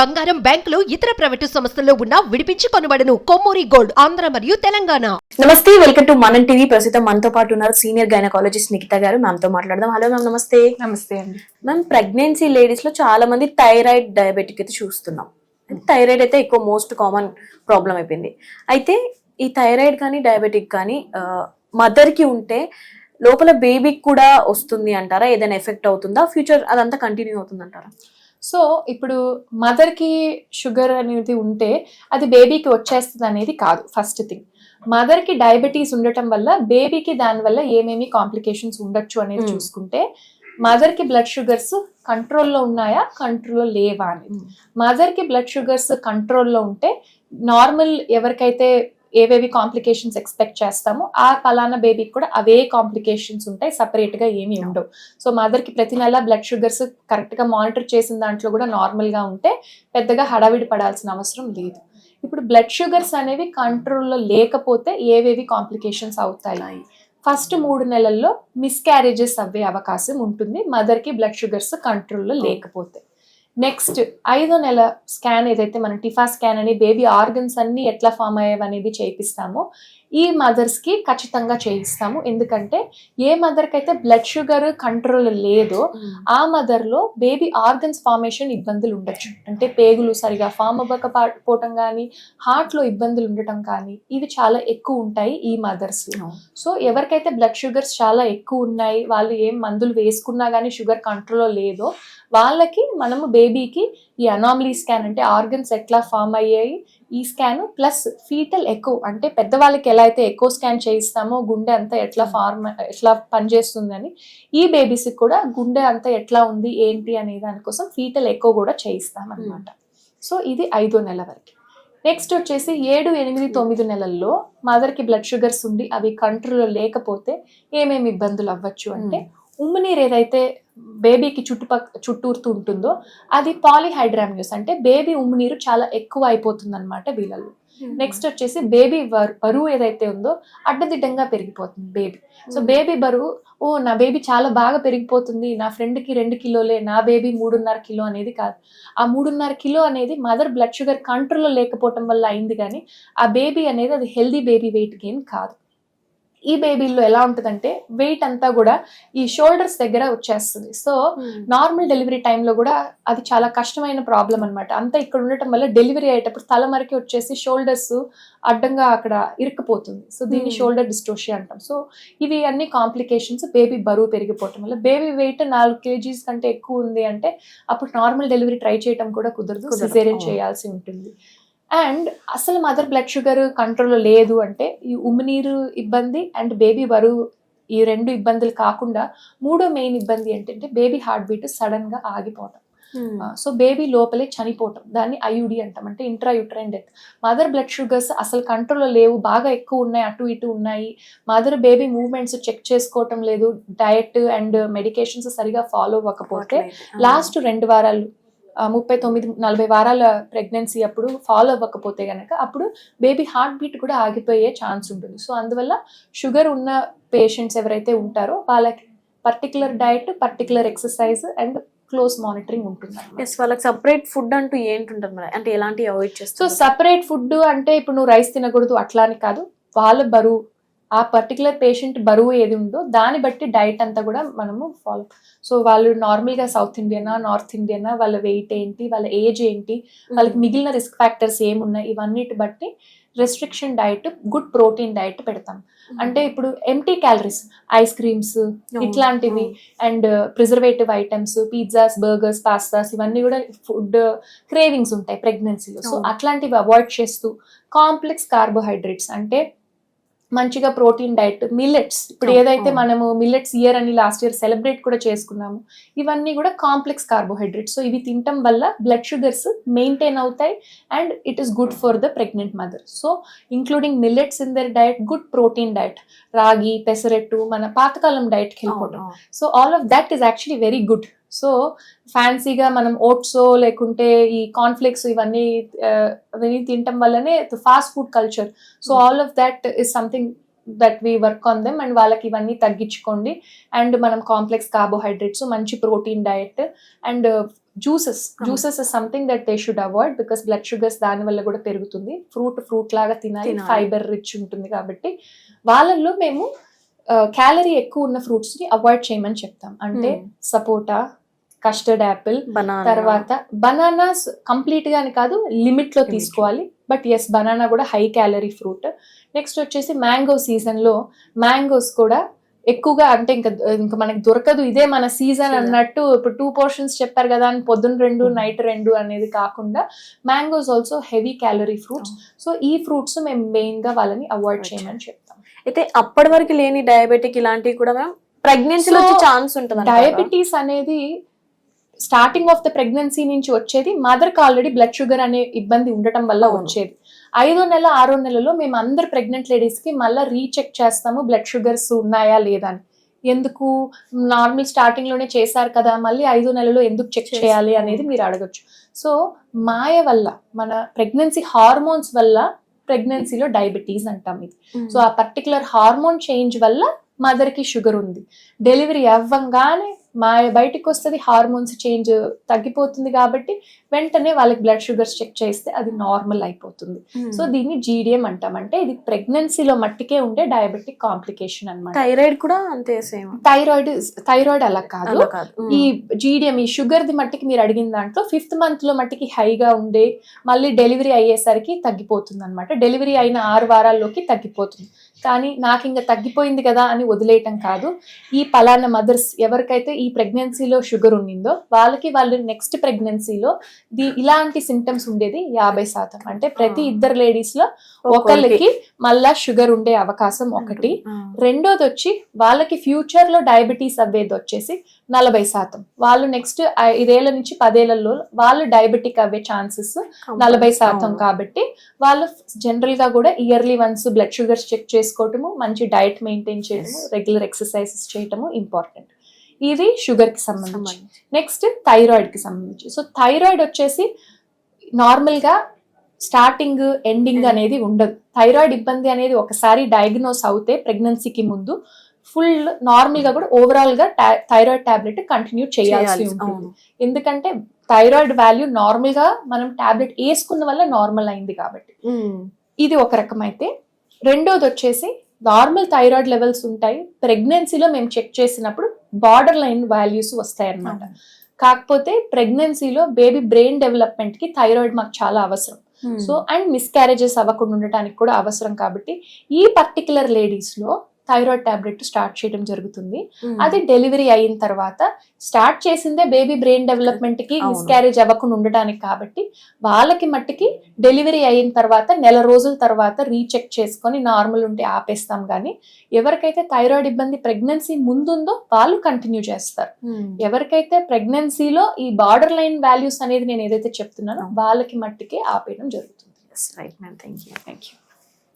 బంగారం బ్యాంకులు ఇతర ప్రైవేటు సంస్థల్లో ఉన్న విడిపించి కొనబడను. కొమ్మూరి గోల్డ్ ఆంధ్ర మరియు తెలంగాణ. నమస్తే వెల్కమ్ టు మనం టీవీ. ప్రస్తుతం మనతో పాటు ఉన్నారు సీనియర్ గైనకాలజిస్ట్ నిఖిత గారు. మ్యామ్తో మాట్లాడదాం. హలో మ్యామ్ నమస్తే. నమస్తే అండి. మ్యామ్ ప్రెగ్నెన్సీ లేడీస్లో చాలా మంది థైరాయిడ్ డయాబెటిక్ అయితే చూస్తున్నాం. థైరాయిడ్ అయితే ఎక్కువ మోస్ట్ కామన్ ప్రాబ్లం అయిపోయింది. అయితే ఈ థైరాయిడ్ కానీ డయాబెటిక్ కానీ మదర్కి ఉంటే లోపల బేబీకి కూడా వస్తుంది అంటారా? ఏదైనా ఎఫెక్ట్ అవుతుందా? ఫ్యూచర్ అదంతా కంటిన్యూ అవుతుంది అంటారా సో ఇప్పుడు మదర్కి షుగర్ అనేది ఉంటే అది బేబీకి వచ్చేస్తుంది అనేది కాదు ఫస్ట్ థింగ్ మదర్కి డయాబెటీస్ ఉండటం వల్ల బేబీకి దానివల్ల ఏమేమి కాంప్లికేషన్స్ ఉండొచ్చు అనేది. చూసుకుంటే మదర్కి బ్లడ్ షుగర్స్ కంట్రోల్లో ఉన్నాయా కంట్రోల్లో లేవా అనేది Hmm. మదర్కి బ్లడ్ షుగర్స్ కంట్రోల్లో ఉంటే నార్మల్ ఎవరికైతే ఏవేవి కాంప్లికేషన్స్ ఎక్స్పెక్ట్ చేస్తామో ఆ పలానా బేబీకి కూడా అవే కాంప్లికేషన్స్ ఉంటాయి separate గా ఏమీ ఉండవు. సో మదర్కి ప్రతి నెల బ్లడ్ షుగర్స్ కరెక్ట్గా మానిటర్ చేసిన దాంట్లో కూడా నార్మల్గా ఉంటే పెద్దగా హడావిడి పడాల్సిన అవసరం లేదు. ఇప్పుడు బ్లడ్ షుగర్స్ అనేవి కంట్రోల్లో లేకపోతే ఏవేవి కాంప్లికేషన్స్ అవుతాయి? ఫస్ట్ మూడు నెలల్లో మిస్క్యారేజెస్ అవ్వే అవకాశం ఉంటుంది మదర్కి బ్లడ్ షుగర్స్ కంట్రోల్లో లేకపోతే. నెక్స్ట్ ఐదో నెల స్కాన్ ఏదైతే మనం టిఫా స్కాన్ అని బేబీ ఆర్గన్స్ అన్ని ఎట్లా ఫామ్ అయ్యేవి అనేది చేయిస్తామో ఈ మదర్స్కి ఖచ్చితంగా చేయిస్తాము. ఎందుకంటే ఏ మదర్కి అయితే బ్లడ్ షుగర్ కంట్రోల్ లేదో ఆ మదర్లో బేబీ ఆర్గన్స్ ఫార్మేషన్ ఇబ్బందులు ఉండొచ్చు. అంటే పేగులు సరిగా ఫామ్ అవ్వకపోవటం కానీ హార్ట్లో ఇబ్బందులు ఉండటం కానీ ఇవి చాలా ఎక్కువ ఉంటాయి ఈ మదర్స్ సో ఎవరికైతే బ్లడ్ షుగర్స్ చాలా ఎక్కువ ఉన్నాయి వాళ్ళు ఏం మందులు వేసుకున్నా కానీ షుగర్ కంట్రోల్లో లేదో వాళ్ళకి మనము బేబీకి ఈ అనామలీ స్కాన్ అంటే ఆర్గన్స్ ఎట్లా ఫామ్ అయ్యాయి ఈ స్కాన్ ప్లస్ ఫీటల్ ఎక్కువ అంటే పెద్దవాళ్ళకి ఎలా అయితే ఎక్కువ స్కాన్ చేయిస్తామో గుండె అంతా ఎట్లా ఫార్మ్ ఎట్లా పనిచేస్తుందని ఈ బేబీస్కి కూడా గుండె అంతా ఎట్లా ఉంది ఏంటి అనే దానికోసం ఫీటల్ ఎక్కువ కూడా చేయిస్తాం అనమాట సో ఇది ఐదో నెల వరకు. నెక్స్ట్ వచ్చేసి ఏడు ఎనిమిది తొమ్మిది నెలల్లో మదర్కి బ్లడ్ షుగర్స్ ఉండి అవి కంట్రోల్లో లేకపోతే ఏమేమి ఇబ్బందులు అవ్వచ్చు అంటే ఉమ్మినీరు ఏదైతే బేబీకి చుట్టుపక్క చుట్టూరుతూ ఉంటుందో అది పాలిహైడ్రామ్యూస్. అంటే బేబీ ఉమ్మినీరు చాలా ఎక్కువ అయిపోతుంది అనమాట వీళ్ళలో నెక్స్ట్ వచ్చేసి బేబీ బరువు ఏదైతే ఉందో అడ్డదిడ్డంగా పెరిగిపోతుంది బేబీ. సో బేబీ బరువు ఓ నా బేబీ చాలా బాగా పెరిగిపోతుంది నా ఫ్రెండ్కి రెండు కిలోలే నా బేబీ మూడున్నర కిలో అనేది కాదు. ఆ మూడున్నర కిలో అనేది మదర్ బ్లడ్ షుగర్ కంట్రోల్లో లేకపోవటం వల్ల అయింది కానీ ఆ బేబీ అనేది అది హెల్దీ బేబీ వెయిట్ గెయిన్ కాదు. ఈ బేబీల్లో ఎలా ఉంటుందంటే వెయిట్ అంతా కూడా ఈ షోల్డర్స్ దగ్గర వచ్చేస్తుంది. సో నార్మల్ డెలివరీ టైంలో కూడా అది చాలా కష్టమైన ప్రాబ్లం అన్నమాట. అంతా ఇక్కడ ఉండటం వల్ల డెలివరీ అయ్యేటప్పుడు తల మరికి వచ్చేసి షోల్డర్స్ అడ్డంగా అక్కడ ఇరుక్కుపోతుంది. సో దీన్ని Hmm. షోల్డర్ డిస్టోషియా అంటాం. సో ఇవి అన్ని కాంప్లికేషన్స్ బేబీ బరువు పెరిగిపోవటం వల్ల. బేబీ వెయిట్ నాలుగు కేజీస్ కంటే ఎక్కువ ఉంది అంటే అప్పుడు నార్మల్ డెలివరీ ట్రై చేయడం కూడా కుదరదు. సిజేరియన్ అవును. చేయాల్సి ఉంటుంది. అండ్ అసలు మదర్ బ్లడ్ షుగర్ కంట్రోల్లో లేదు అంటే ఈ ఉమ్మినీరు ఇబ్బంది అండ్ బేబీ బరువు ఈ రెండు ఇబ్బందులు కాకుండా మూడో మెయిన్ ఇబ్బంది ఏంటంటే బేబీ హార్ట్ బీట్ సడన్గా ఆగిపోవటం. సో బేబీ లోపలే చనిపోవటం. దాన్ని ఐయుడి అంటాం. అంటే intra uterine death. Mother blood sugars అసలు కంట్రోల్లో లేవు. బాగా ఎక్కువ ఉన్నాయి. అటు ఇటు ఉన్నాయి. మదర్ బేబీ మూవ్మెంట్స్ చెక్ చేసుకోవటం లేదు. డయట్ అండ్ మెడికేషన్స్ సరిగా ఫాలో అవ్వకపోతే లాస్ట్ రెండు వారాలు ముప్పై తొమ్మిది నలభై వారాల ప్రెగ్నెన్సీ అప్పుడు ఫాలో అవ్వకపోతే గనక అప్పుడు బేబీ హార్ట్ బీట్ కూడా ఆగిపోయే ఛాన్స్ ఉంటుంది. సో అందువల్ల షుగర్ ఉన్న పేషెంట్స్ ఎవరైతే ఉంటారో వాళ్ళకి particular diet particular exercise and close monitoring ఉంటుంది ఎస్ వాళ్ళకి సపరేట్ ఫుడ్ అంటూ ఏంటుంటుంది మరి? అంటే ఎలాంటి అవాయిడ్ సో చేస్తారు సపరేట్ ఫుడ్ అంటే ఇప్పుడు నువ్వు రైస్ తినకూడదు అట్లా అని కాదు. వాళ్ళ బరువు ఆ పర్టికులర్ పేషెంట్ బరువు ఏది ఉందో దాన్ని బట్టి డైట్ అంతా కూడా మనము ఫాలో సో వాళ్ళు నార్మల్గా సౌత్ ఇండియనా నార్త్ ఇండియనా వాళ్ళ వెయిట్ ఏంటి వాళ్ళ ఏజ్ ఏంటి వాళ్ళకి మిగిలిన రిస్క్ ఫ్యాక్టర్స్ ఏమున్నాయి ఇవన్నిటి బట్టి restriction diet good protein diet పెడతాం. అంటే ఇప్పుడు ఎంటీ క్యాలరీస్ ఐస్ క్రీమ్స్ ఇట్లాంటివి and preservative items pizzas burgers pastas ఇవన్నీ కూడా ఫుడ్ క్రేవింగ్స్ ఉంటాయి ప్రెగ్నెన్సీలో సో. అట్లాంటివి అవాయిడ్ చేస్తూ కాంప్లెక్స్ కార్బోహైడ్రేట్స్ అంటే మంచిగా ప్రోటీన్ డైట్ మిల్లెట్స్ ఇప్పుడు ఏదైతే. మనము మిల్లెట్స్ ఇయర్ అని లాస్ట్ ఇయర్ సెలబ్రేట్ కూడా చేసుకున్నాము ఇవన్నీ కూడా కాంప్లెక్స్ కార్బోహైడ్రేట్స్ సో ఇవి తినటం వల్ల బ్లడ్ షుగర్స్ మెయింటైన్ అవుతాయి and it is good for the pregnant mother so including millets in their diet good protein diet రాగి పెసరెట్టు మన పాతకాలం డైట్కి వెళ్ళిపోవడం so all of that is actually very good so ఫ్యాన్సీగా మనం ఓట్స్ లేకుంటే ఈ కాన్ఫ్లెక్స్ ఇవన్నీ అవన్నీ తినటం వల్లనే fast food culture so all of that is something that we work on them and వాళ్ళకి ఇవన్నీ తగ్గించుకోండి. అండ్ మనం కాంప్లెక్స్ కార్బోహైడ్రేట్స్ మంచి protein diet and juices juices is something that they should avoid because blood sugars దాని వల్ల కూడా పెరుగుతుంది. Fruit fruit లాగా తినాలి. తినాలి. ఫైబర్ రిచ్ ఉంటుంది కాబట్టి వాళ్ళల్లో మేము క్యాలరీ ఎక్కువ ఉన్న ఫ్రూట్స్ని అవాయిడ్ చేయమని చెప్తాం. అంటే Hmm. సపోటా కస్టర్డ్ యాపిల్ తర్వాత బనానాస్ కంప్లీట్గా అని కాదు లిమిట్లో తీసుకోవాలి. బట్ ఎస్ బనానా కూడా హై క్యాలరీ ఫ్రూట్. నెక్స్ట్ వచ్చేసి మ్యాంగో సీజన్లో మ్యాంగోస్ కూడా ఎక్కువగా అంటే ఇంకా ఇంకా మనకి దొరకదు. ఇదే మన సీజన్. అన్నట్టు ఇప్పుడు టూ పోర్షన్స్ చెప్పారు కదా అని పొద్దున్న రెండు. నైట్ రెండు అనేది కాకుండా mangoes also heavy calorie fruits so ఈ ఫ్రూట్స్ మేము మెయిన్గా వాళ్ళని అవాయిడ్ చేయమని చెప్తాం. అయితే అప్పటి వరకు లేని డయాబెటిక్ ఇలాంటివి కూడా మేము వచ్చే ఛాన్స్ ఉంటుంది డయాబెటీస్ అనేది స్టార్టింగ్ ఆఫ్ ద ప్రెగ్నెన్సీ నుంచి వచ్చేది మదర్కి ఆల్రెడీ బ్లడ్ షుగర్ అనే ఇబ్బంది ఉండటం వల్ల. వచ్చేది. ఐదో నెల ఆరో నెలలో మేము అందరు ప్రెగ్నెంట్ లేడీస్కి మళ్ళీ రీచెక్ చేస్తాము బ్లడ్ షుగర్స్ ఉన్నాయా లేదా అని. ఎందుకు? నార్మల్ స్టార్టింగ్లోనే చేశారు కదా మళ్ళీ ఐదో నెలలో ఎందుకు చెక్. చేయాలి అనేది మీరు అడగొచ్చు. సో మాయ వల్ల మన ప్రెగ్నెన్సీ హార్మోన్స్ వల్ల ప్రెగ్నెన్సీలో డయాబెటీస్ అంటాం ఇది. సో ఆ పర్టికులర్ హార్మోన్ చేంజ్ వల్ల మదర్కి షుగర్ ఉంది. డెలివరీ అవ్వంగానే మా బయటికి వస్తుంది హార్మోన్స్ చేంజ్ తగ్గిపోతుంది కాబట్టి వెంటనే వాళ్ళకి బ్లడ్ షుగర్స్ చెక్ చేస్తే అది నార్మల్ అయిపోతుంది. సో దీన్ని జీడిఎం అంటాం. అంటే ఇది ప్రెగ్నెన్సీలో మట్టికే ఉండే డయాబెటిక్ కాంప్లికేషన్ అన్నమాట. థైరాయిడ్ కూడా అంతే సేమ్ థైరాయిడ్ థైరాయిడ్ అలా కాదు. అలా కాదు. ఈ జీడిఎం ఈ షుగర్ ది మట్టికి మీరు అడిగిన దాంట్లో ఫిఫ్త్ మంత్లో మట్టికి హైగా ఉండే మళ్ళీ డెలివరీ అయ్యేసరికి తగ్గిపోతుంది అనమాట డెలివరీ అయిన ఆరు వారాల్లోకి తగ్గిపోతుంది. కానీ నాకు ఇంకా తగ్గిపోయింది కదా అని వదిలేయటం కాదు. ఈ పలానా మదర్స్ ఎవరికైతే ఈ ప్రెగ్నెన్సీలో షుగర్ ఉండిందో వాళ్ళకి వాళ్ళు నెక్స్ట్ ప్రెగ్నెన్సీలో ది ఇలాంటి సిమ్టమ్స్ ఉండేది యాభై శాతం. అంటే ప్రతి ఇద్దరు లేడీస్లో ఒకళ్ళకి మళ్ళా షుగర్ ఉండే అవకాశం ఒకటి. రెండోది వచ్చి వాళ్ళకి ఫ్యూచర్లో డయాబెటీస్ అవ్వేది వచ్చేసి నలభై శాతం. వాళ్ళు నెక్స్ట్ ఐదేళ్ళ నుంచి పదేళ్ళలో వాళ్ళు డయాబెటిక్ అవ్వే ఛాన్సెస్ నలభై శాతం కాబట్టి వాళ్ళు జనరల్గా కూడా yearly once blood sugars check చేసుకోవటము మంచి డైట్ మెయింటైన్ చేయటము రెగ్యులర్ ఎక్సర్సైజెస్ చేయటము ఇంపార్టెంట్. ఇది షుగర్కి సంబంధించి. నెక్స్ట్ థైరాయిడ్కి సంబంధించి. సో థైరాయిడ్ వచ్చేసి నార్మల్గా స్టార్టింగ్ ఎండింగ్ Mm. అనేది ఉండదు. థైరాయిడ్ ఇబ్బంది అనేది ఒకసారి డయాగ్నోస్ అవుతే ప్రెగ్నెన్సీకి ముందు ఫుల్ నార్మల్గా కూడా ఓవరాల్గా థైరాయిడ్ టాబ్లెట్ కంటిన్యూ చేయాల్సి ఉంటుంది. ఎందుకంటే థైరాయిడ్ వాల్యూ నార్మల్గా మనం టాబ్లెట్ వేసుకున్న వల్ల నార్మల్ అయింది కాబట్టి. ఇది ఒక రకం అయితే రెండోది వచ్చేసి నార్మల్ థైరాయిడ్ లెవెల్స్ ఉంటాయి. ప్రెగ్నెన్సీలో మేము చెక్ చేసినప్పుడు బార్డర్ లైన్ వాల్యూస్ వస్తాయి అన్నమాట కాకపోతే ప్రెగ్నెన్సీలో బేబీ బ్రెయిన్ డెవలప్మెంట్కి థైరాయిడ్ మాకు చాలా అవసరం. సో అండ్ మిస్క్యారేజెస్ అవ్వకుండా ఉండటానికి కూడా అవసరం కాబట్టి ఈ పర్టికులర్ లేడీస్లో థైరాయిడ్ టాబ్లెట్ స్టార్ట్ చేయడం జరుగుతుంది. అది డెలివరీ అయిన తర్వాత స్టార్ట్ చేసిందే బేబీ బ్రెయిన్ డెవలప్మెంట్కి. మిస్క్యారేజ్ అవ్వకుండా ఉండడానికి కాబట్టి వాళ్ళకి మట్టికి డెలివరీ అయిన తర్వాత నెల రోజుల తర్వాత రీచెక్ చేసుకొని నార్మల్ ఉంటే ఆపేస్తాం కానీ ఎవరికైతే థైరాయిడ్ ఇబ్బంది ప్రెగ్నెన్సీ ముందుందో వాళ్ళు కంటిన్యూ చేస్తారు. ఎవరికైతే ప్రెగ్నెన్సీలో ఈ బార్డర్ లైన్ వాల్యూస్ అనేది నేను ఏదైతే చెప్తున్నానో వాళ్ళకి మట్టికి ఆపేయడం జరుగుతుంది. Right ma'am thank you thank you